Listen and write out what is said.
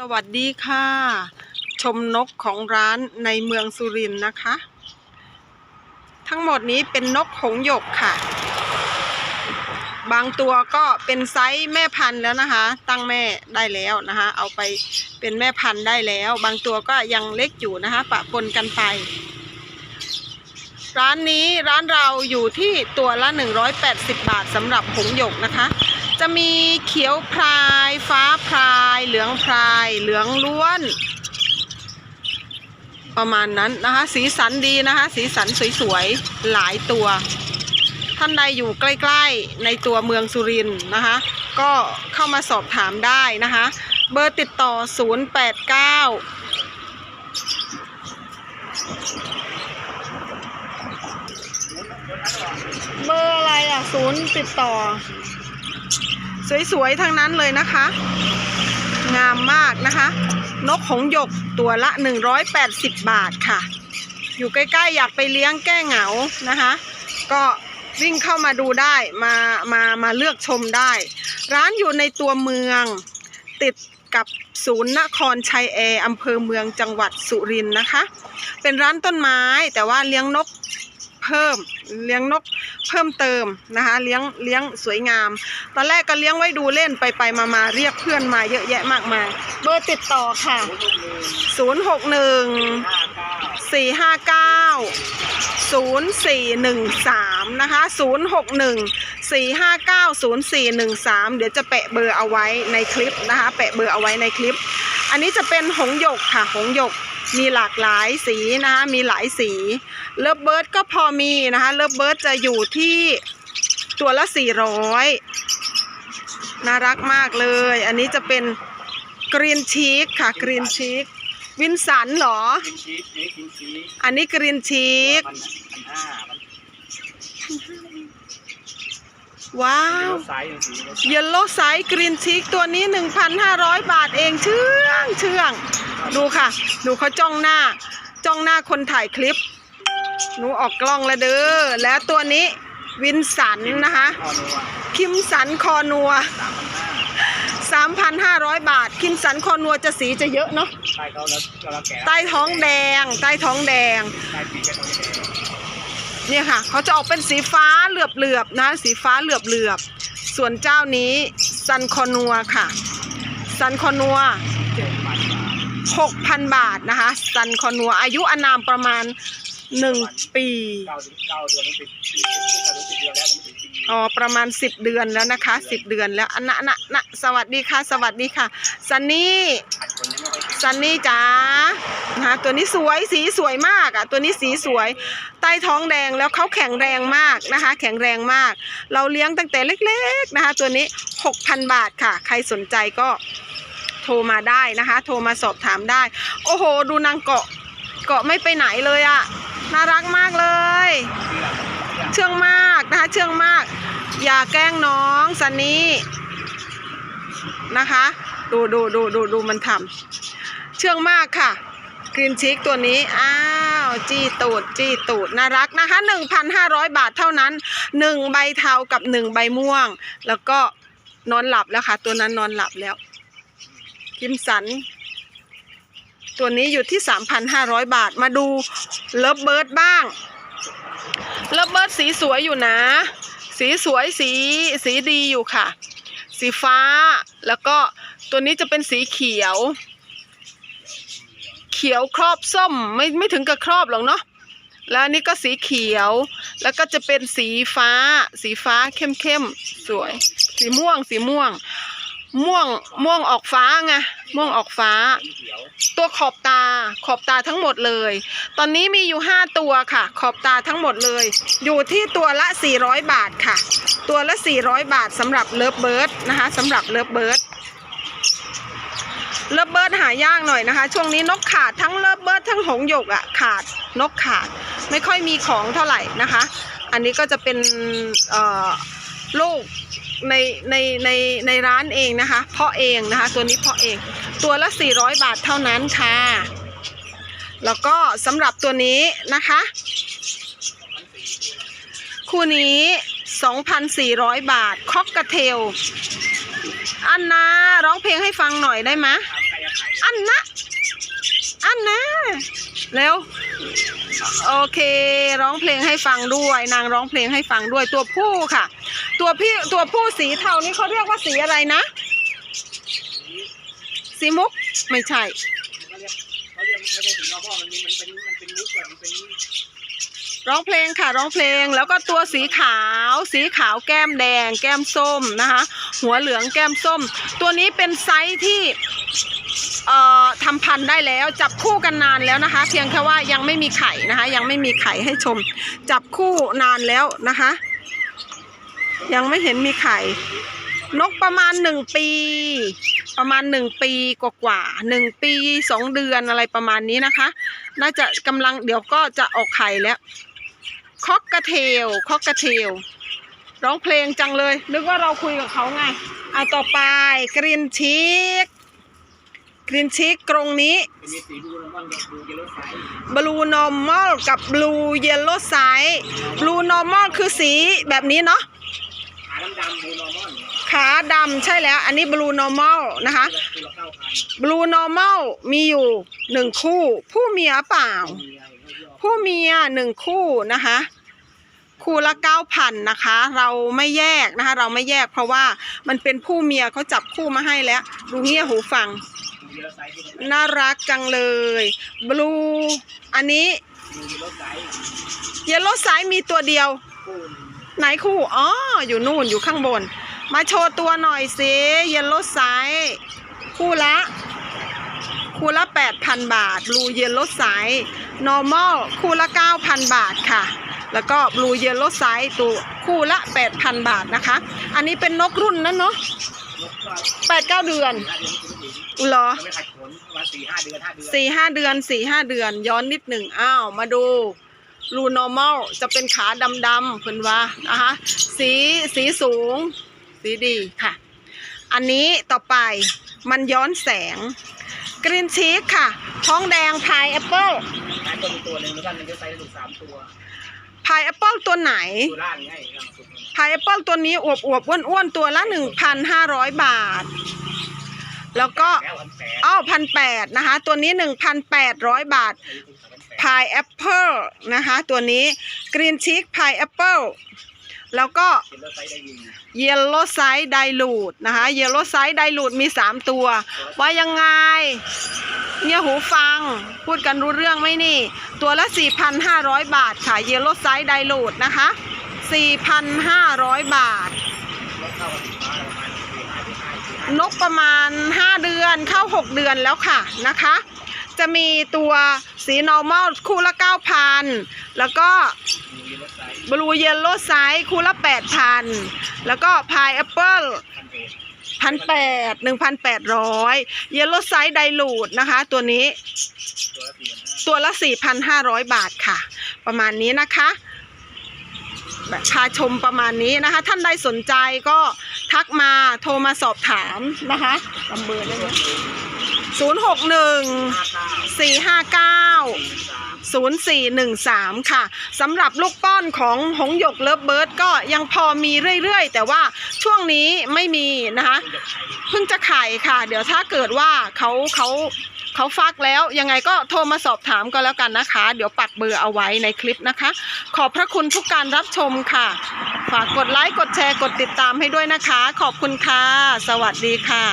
สวัสดีค่ะ ชมนกของร้านในเมืองสุรินทร์นะคะ ทั้งหมดนี้เป็นนกหงหยกค่ะ บางตัวก็เป็นไซส์แม่พันธุ์แล้วนะคะ ตั้งแม่ได้แล้วนะคะ เอาไปเป็นแม่พันธุ์ได้แล้ว บางตัวก็ยังเล็กอยู่นะคะ ปะปนกันไป ร้านนี้ร้านเราอยู่ที่ตัวละ 180 บาทสำหรับหงหยกนะคะ จะมีเขียวพราย ฟ้าพราย เหลืองพราย เหลืองล้วน ประมาณนั้นนะคะ สีสันดีนะคะ สีสันสวยๆ หลายตัว ท่านใดอยู่ใกล้ๆ ในตัวเมืองสุรินทร์นะคะ ก็เข้ามาสอบถามได้นะคะ เบอร์ติดต่อ 089 เบอร์อะไรอะศูนย์ติดต่อ สวยๆทั้งนั้นเลยนะคะ งามมากนะคะ นกหงหยกตัวละ 180 บาทค่ะ อยู่ใกล้ๆอยากไปเลี้ยงแก้เหงานะคะ ก็วิ่งเข้ามาดูได้มามามาเลือกชมได้ ร้านอยู่ในตัวเมืองติดกับศูนย์นครชัยแอร์อำเภอเมืองจังหวัดสุรินทร์นะคะ เป็นร้านต้นไม้แต่ว่าเลี้ยงนกเพิ่มเลี้ยงนก เพิ่มเติมนะคะเลี้ยงเลี้ยงสวยงาม ตอนแรกก็เลี้ยงไว้ดูเล่นไปไปมามาเรียกเพื่อนมาเยอะแยะมากมาย เบอร์ติดต่อค่ะ 061 459 0413 นะคะ 061 459 0413 เดี๋ยวจะแปะเบอร์เอาไว้ในคลิปนะคะ แปะเบอร์เอาไว้ในคลิป อันนี้จะเป็นหงหยกค่ะ หงหยกมีหลากหลายสีนะคะมีหลายสี เลิฟเบิร์ดก็พอมีนะคะเลิฟเบิร์ดจะอยู่ที่ตัวละ 400 น่ารักมากเลย อันนี้จะเป็นกรีนชีคค่ะกรีนชีควินสันเหรอ กินชีสนี่กินชีสอันนี้กรีนชีคมันพันห้ามันว้าเป็นว รถไซส์อย่างสีรถเยลโล่ไซส์กรีนชีคตัวนี้ 1,500 บาทเองเชื่องเชื่อง ดูค่ะ ดูเขาจ้องหน้า จ้องหน้าคนถ่ายคลิป หนูออกกล้องแล้วเด้อ แล้วตัวนี้วินสันนะคะคอนัวคิมสันคอนัวสามพันห้า3,500 บาท คิมสันคอนัวจะสีจะเยอะเนาะ ใต้เขาแล้วเราแก่ใต้ท้องแดง ใต้ท้องแดง ใต้ปีกแค่ตรงนี้เองเนี่ยค่ะ เขาจะออกเป็นสีฟ้าเหลือบๆนะ สีฟ้าเหลือบๆ ส่วนเจ้านี้ซันคอนัวค่ะ ซันคอนัวเจ็ดพันบาท6,000 บาทนะคะ ซันคอนัวอายุอานามประมาณ 1ปีเก้าถึงเก้าเดือนถึงสิบเก้าถึงสิบเดือนแล้วถึงปีอ๋อประมาณ10เดือนแล้วนะคะ10เดือนแล้วอันนะนะนะสวัสดีค่ะ สวัสดีค่ะซันนี่ซันนี่จ๋านะคะตัวนี้สวยสีสวยมากอะตัวนี้สีสวย ใต้ท้องแดงแล้วเขาแข็งแรงมากนะคะ แข็งแรงมาก เราเลี้ยงตั้งแต่เล็กๆนะคะ ตัวนี้6,000บาทค่ะ ใครสนใจก็โทรมาได้นะคะ โทรมาสอบถามได้ โอ้โห ดูนางเกาะเกาะไม่ไปไหนเลยอะ น่ารักมากเลย เชื่องมากนะคะเชื่องมาก อย่าแกล้งน้องซันนี่นะคะ ดูดูดูดูดูมันทำเชื่องมากค่ะกรีนชิกตัวนี้ อ้าว จี้ตูด จี้ตูด น่ารักนะคะ 1,500 บาทเท่านั้น 1 ใบเทากับ 1 ใบม่วง แล้วก็นอนหลับแล้วค่ะ ตัวนั้นนอนหลับแล้ว คิมสัน ตัวนี้อยู่ที่ 3,500 บาทมาดูเลิฟเบิร์ดบ้างเลิฟเบิร์ดสีสวยอยู่นะ สีสวยสีสีดีอยู่ค่ะ สีฟ้าแล้วก็ตัวนี้จะเป็นสีเขียว เขียวครอบส้มไม่ไม่ถึงกับครอบหรอกเนาะแล้วอันนี้ก็สีเขียว แล้วก็จะเป็นสีฟ้า สีฟ้าเข้มเข้มๆสวย สีม่วง สีม่วง ม่วงม่วงออกฟ้าไงม่วงออกฟ้า ตัวขอบตาขอบตาทั้งหมดเลย ตอนนี้มีอยู่5ตัวค่ะ ขอบตาทั้งหมดเลย อยู่ที่ตัวละ400บาทค่ะ ตัวละ400บาทสำหรับเลิฟเบิร์ดนะคะสำหรับเลิฟเบิร์ดเลิฟเบิร์ดหายากหน่อยนะคะ ช่วงนี้นกขาดทั้งเลิฟเบิร์ดทั้งหงหยกอะ่ะขาดนกขาดไม่ค่อยมีของเท่าไหร่นะคะ อันนี้ก็จะเป็นลูก ในในในในร้านเองนะคะ เพาะเองนะคะ ตัวนี้เพาะเอง ตัวละ 400 บาทเท่านั้นค่ะ แล้วก็สำหรับตัวนี้นะคะ คู่นี้ 2,400 บาท คอกกระเทล อันนาร้องเพลงให้ฟังหน่อยได้ไหมอันนะอันนะเร็วโอเค ร้องเพลงให้ฟังด้วย นางร้องเพลงให้ฟังด้วยตัวผู้ค่ะ ตัวพี่ตัวผู้สีเทานี่เขาเรียกว่าสีอะไรนะ สีมุกไม่ใช่ร้องเพลงค่ะร้องเพลงแล้วก็ตัวสีขาว สีขาวแก้มแดง แก้มส้มนะคะ หัวเหลืองแก้มส้ม ตัวนี้เป็นไซส์ที่เอ่อทำพันธุ์ได้แล้ว จับคู่กันนานแล้วนะคะ เพียงแค่ว่ายังไม่มีไข่นะคะ ยังไม่มีไข่ให้ชม จับคู่นานแล้วนะคะ ยังไม่เห็นมีไข่ นกประมาณหนึ่งปี ประมาณหนึ่งปีกว่าๆหนึ่งปีสองเดือนอะไรประมาณนี้นะคะ น่าจะกำลังเดี๋ยวก็จะออกไข่แล้วคอกกระเทลคอกกระเทลร้องเพลงจังเลย นึกว่าเราคุยกับเขาไงอะต่อไปกรีนชิกกรีนชิกกรงนี้บดูเยลโล่ไซส์บลูนอร์มอลกับบลูเยลโล่ไซส์บลูนอร์มอลคือสีแบบนี้เนาะ ขาดำดำดูนอร์มอลขาดำใช่แล้ว อันนี้บลูนอร์มอลนะคะคือเราเข้าพันบลูนอร์มอลมีอยู่หนึ่งคู่ ผู้เมียเปล่ามีอะไรเขาเรียกผู้เมียหนึ่งคู่นะคะ คู่ละเก้าพันนะคะ เราไม่แยกนะคะ เราไม่แยกเพราะว่ามันเป็นผู้เมียเขาจับคู่มาให้แล้ว ดูเงี้ยหูฟังดูเยลโล่ไซส์ที่มันน่ารักจังเลยบลูอันนี้ดูเยลโล่ไซส์เยลโล่ไซส์มีตัวเดียวคู่หนึ่ง ไหนคู่อ๋ออยู่นู่นอยู่ข้างบน มาโชว์ตัวหน่อยสิเยลโล่ไซส์คู่ละคู่ละ 8,000 บาท blue yellow size normal คู่ละ 9,000 บาทค่ะ แล้วก็ blue yellow size ตัวคู่ละ 8,000 บาทนะคะ อันนี้เป็นนกรุ่นนั้นเนาะนกก็8-9เดือนห้าเดือนเหรอสี่ห้าเดือนสี่ห้าเดือนสี่ห้าเดือนย้อนนิดหนึ่งอ้าว มาดู blue normal จะเป็นขาดำๆเพิ่นว่านะคะสีสีสูง สีดีค่ะ อันนี้ต่อไปมันย้อนแสงกรีนชีสค่ะ ท้องแดงพายแอปเปิลแอนตัวมีตัวหนึ่งแล้วกันมันจะไซส์ถูกสามตัวพายแอปเปิลตัวไหนตัวล่างง่ายล่างสุดพายแอปเปิลตัวนี้อวบอวบอ้วนอ้วนๆตัวละ1,500บาท แล้วก็แล้วพันแปดอ้าวพันแปดนะคะ ตัวนี้1,800บาท พายแอปเปิลนะคะตัวนี้กรีนชีสพายแอปเปิลแล้วก็เยลโล่ไซด์ไดลูดนะคะเยลโล่ไซด์ไดลูดมี 3 ตัว ว่ายังไงเนี่ยหูฟัง พูดกันรู้เรื่องไหมนี่ ตัวละ 4,500 บาทค่ะเยลโล่ไซด์ไดลูดนะคะ 4,500 บาทรถเข้ากับสีฟ้าประมาณสี่ห้าสี่ห้าสี่ห้านกประมาณ 5 เดือนเข้า 6 เดือนแล้วค่ะนะคะ จะมีตัวสี normal คู่ละ 9,000 แล้วก็มีรถไซส์บลูเยลโล่ไซส์คู่ละ 8,000 แล้วก็พายแอปเปิลพันแปดหนึ่งพันแปดร้อยเยลโล่ไซส์ไดลูดนะคะ ตัวนี้ ตัวละสี่พันห้าตัวละ4,500บาทค่ะ ประมาณนี้นะคะพาชมประมาณนี้นะคะ ท่านใดสนใจก็ทักมาโทรมาสอบถามนะคะจำเบอร์ได้ไหม ศูนย์หกหนึ่งสี่ห้าเก้า0413 ค่ะสำหรับลูกป้อนของหงหยกเลิฟเบิร์ดก็ยังพอมีเรื่อย ๆ แต่ว่าช่วงนี้ไม่มีนะคะเพิ่งจะไข่เพิ่งจะไข่ค่ะ เดี๋ยวถ้าเกิดว่าเขาเขาเขาฟักแล้วยังไงก็โทรมาสอบถามก็แล้วกันนะคะ เดี๋ยวปักเบอร์เอาไว้ในคลิปนะคะ ขอบพระคุณทุกการรับชมค่ะ ฝากกดไลค์กดแชร์กดติดตามให้ด้วยนะคะ ขอบคุณค่ะ สวัสดีค่ะ